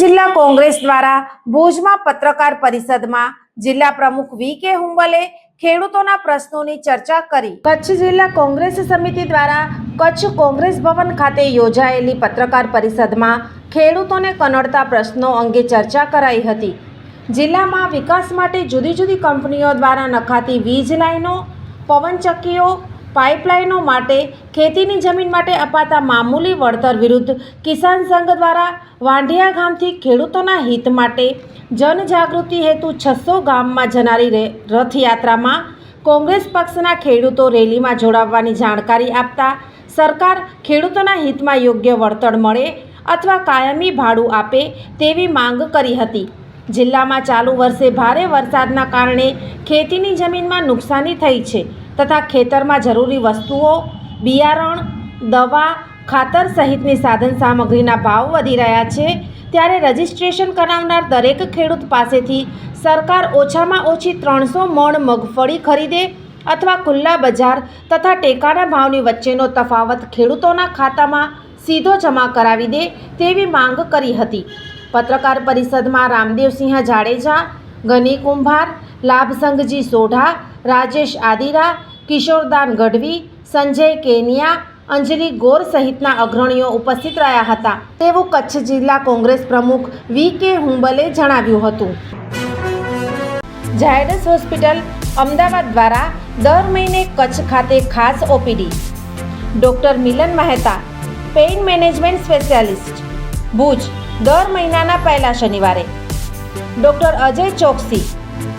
જિલ્લા કોંગ્રેસ દ્વારા ભુજમાં પત્રકાર પરિષદમાં જિલ્લા પ્રમુખ વી કે હુંબલે ખેડૂતોના પ્રશ્નોની ચર્ચા કરી. કચ્છ જિલ્લા કોંગ્રેસ સમિતિ દ્વારા કચ્છ કોંગ્રેસ ભવન ખાતે યોજાયેલી પત્રકાર પરિષદમાં ખેડૂતોને કનડતા પ્રશ્નો અંગે ચર્ચા કરાઈ હતી. જિલ્લામાં વિકાસ માટે જુદી જુદી કંપનીઓ દ્વારા નખાતી વીજ લાઈનો, પવનચક્કીઓ પાઇપલાઇનો માટે, ખેતીની જમીન માટે અપાતા મામૂલી વળતર વિરુદ્ધ કિસાન સંઘ દ્વારા વાંઢિયા ગામથી ખેડૂતોના હિત માટે જનજાગૃતિ હેતુ છસો ગામમાં જનારી રથયાત્રામાં કોંગ્રેસ પક્ષના ખેડૂતો રેલીમાં જોડાવવાની જાણકારી આપતા સરકાર ખેડૂતોના હિતમાં યોગ્ય વળતર મળે અથવા કાયમી ભાડું આપે તેવી માંગ કરી હતી. જિલ્લામાં ચાલુ વર્ષે ભારે વરસાદના કારણે ખેતીની જમીનમાં નુકસાની થઈ છે. તથા ખેતરમાં જરૂરી વસ્તુઓ, બિયારણ, દવા, ખાતર સહિતની સાધન સામગ્રીના ભાવ વધી રહ્યા છે. ત્યારે રજિસ્ટ્રેશન કરાવનાર દરેક ખેડૂત પાસેથી સરકાર ઓછામાં ઓછી ત્રણસો મણ મગફળી ખરીદે અથવા ખુલ્લા બજાર તથા ટેકાના ભાવની વચ્ચેનો તફાવત ખેડૂતોના ખાતામાં સીધો જમા કરાવી દે તેવી માંગ કરી હતી. પત્રકાર પરિષદમાં રામદેવસિંહ જાડેજા, ગની કુંભાર લાભસંઘજી સોઢા રાજેશ આદિરા, કિશોરદાન ગઢવી, સંજય કેનિયા, અંજલિ ગોર સહિતના અગ્રણીઓ ઉપસ્થિત રહ્યા હતા. તેવું કચ્છ જિલ્લા કોંગ્રેસ પ્રમુખ વી કે હુંબલે જણાવ્યું હતું. ઝાયડસ હોસ્પિટલ અમદાવાદ દ્વારા દર મહિને કચ્છ ખાતે ખાસ OPD. Doctor Milan Mehta, pain management specialist. Bhuj, દર મહિનાના પહેલા શનિવારે. ડૉક્ટર અજય ચોકસી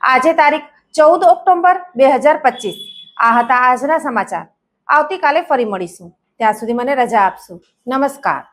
આજે તારીખ ચૌદ ઓક્ટોબર બે હજાર પચીસ. આ હતા આજના સમાચાર. આવતીકાલે ફરી મળીશું. ત્યાં સુધી મને રજા આપશો. નમસ્કાર.